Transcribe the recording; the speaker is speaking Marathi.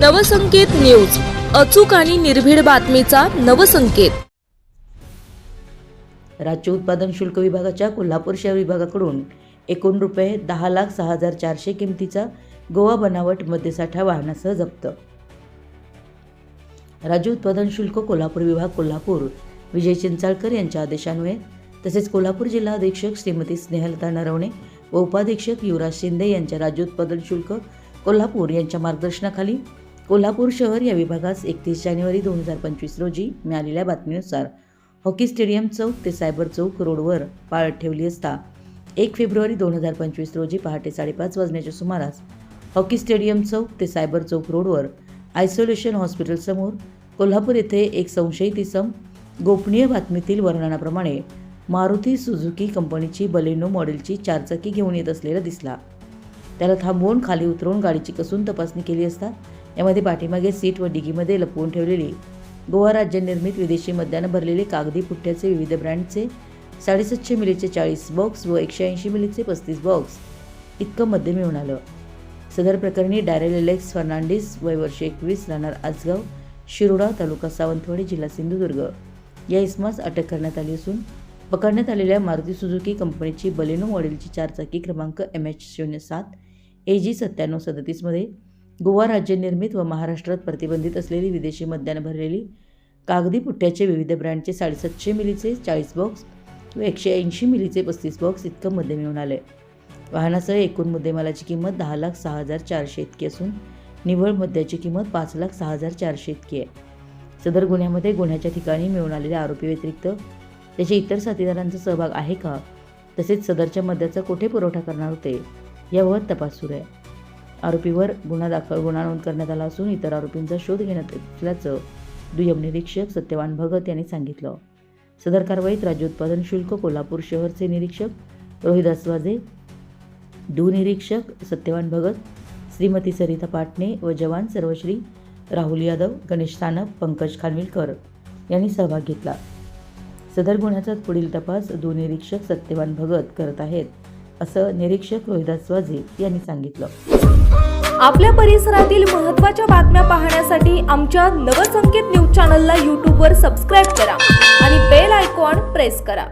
नवसंकेत न्यूज. अचूक आणि निर्भीड बातमीचा नवसंकेत. राज्य उत्पादन शुल्क विभागाच्या कोल्हापूर शहर विभागाकडून एकूण रुपये दहा लाख सहा हजार चारशे किमतीचा गोवा बनावट मद्यसाठा वाहनासह जप्त. राज्य उत्पादन शुल्क कोल्हापूर विभाग कोल्हापूर विजय चिंचाळकर यांच्या आदेशान्वये तसेच कोल्हापूर जिल्हा अधीक्षक श्रीमती स्नेहलता नरवणे व उपाधीक्षक युवराज शिंदे यांच्या राज्य उत्पादन शुल्क कोल्हापूर यांच्या मार्गदर्शनाखाली कोल्हापूर शहर या विभागास एकतीस जानेवारी दोन हजार पंचवीस रोजी मिळालेल्या बातमीनुसार हॉकी स्टेडियम चौक ते सायबर चौक रोडवर पाळत ठेवली असता एक फेब्रुवारी दोन हजार पंचवीस रोजी पहाटे साडेपाच वाजण्याच्या सुमारास हॉकी स्टेडियम चौक ते सायबर चौक रोडवर आयसोलेशन हॉस्पिटलसमोर कोल्हापूर येथे एक संशयित इसम गोपनीय बातमीतील वर्णनाप्रमाणे मारुती सुझुकी कंपनीची बलेनो मॉडेलची चारचाकी घेऊन येत असलेला दिसला. त्याला थांबवून खाली उतरवून गाडीची कसून तपासणी केली असता यामध्ये पाठीमागे सीट व डिगीमध्ये लपवून ठेवलेली गोवा राज्य निर्मित विदेशी मद्यानं भरलेले कागदी पुठ्ठ्याचे विविध ब्रँडचे साडेसातशे मिलीचे चाळीस बॉक्स व एकशे ऐंशी मिलीचे पस्तीस बॉक्स इतकं मद्य मिळून आलं. सदर प्रकरणी डायरेल एलेक्स फर्नांडिस वय वर्ष एकवीस राहणार आजगाव शिरोडा तालुका सावंतवाडी जिल्हा सिंधुदुर्ग. या इसमास अटक करण्यात आली असून पकडण्यात आलेल्या मारुती सुझुकी कंपनीची बलेनो मॉडेलची चारचाकी क्रमांक एम एच शून्य सात ए जी सत्त्याण्णव सदतीसमध्ये गोवा राज्य निर्मित व महाराष्ट्रात प्रतिबंधित असलेली विदेशी मद्यानं भरलेली कागदी पुठ्ठ्याचे विविध ब्रँडचे साडेसातशे मिलीचे चाळीस बॉक्स व एकशे ऐंशी मिलीचे पस्तीस बॉक्स इतकं मद्य मिळून आले वाहनासह एकूण मुद्देमालाची किंमत दहा लाख सहा हजार चारशे इतकी असून निव्वळ मद्याची किंमत पाच लाख सहा हजार चारशे इतकी आहे. सदर गुन्ह्यामध्ये गुन्ह्याच्या ठिकाणी मिळून आलेल्या आरोपी व्यतिरिक्त त्याच्या इतर साथीदारांचा सहभाग आहे का? तसेच सदरच्या मद्याचा कुठे पुरवठा करणार होते? यावर तपास सुरू आहे. आरोपीवर गुन्हा दाखल गुन्हा नोंद करण्यात आला असून इतर आरोपींचा शोध घेण्यात असल्याचं दुय्यम निरीक्षक सत्यवान भगत यांनी सांगितलं. सदर कारवाईत राज्य उत्पादन शुल्क कोल्हापूर शहरचे निरीक्षक रोहिदास वाजे दुनिरीक्षक सत्यवान भगत श्रीमती सरिता पाटणे व जवान सर्वश्री राहुल यादव गणेश सानप पंकज खानविलकर यांनी सहभाग घेतला. सदर गुन्ह्याचा पुढील तपास दुनिरीक्षक सत्यवान भगत करत आहेत. असं निरीक्षक रोहिदास वाजे यांनी सांगितलं. आपल्या परिसरातील महत्त्वाच्या बातम्या पाहण्यासाठी आमच्या नवसंकेत न्यूज चॅनलला यूट्यूबवर सबस्क्राईब करा आणि बेल आयकॉन प्रेस करा.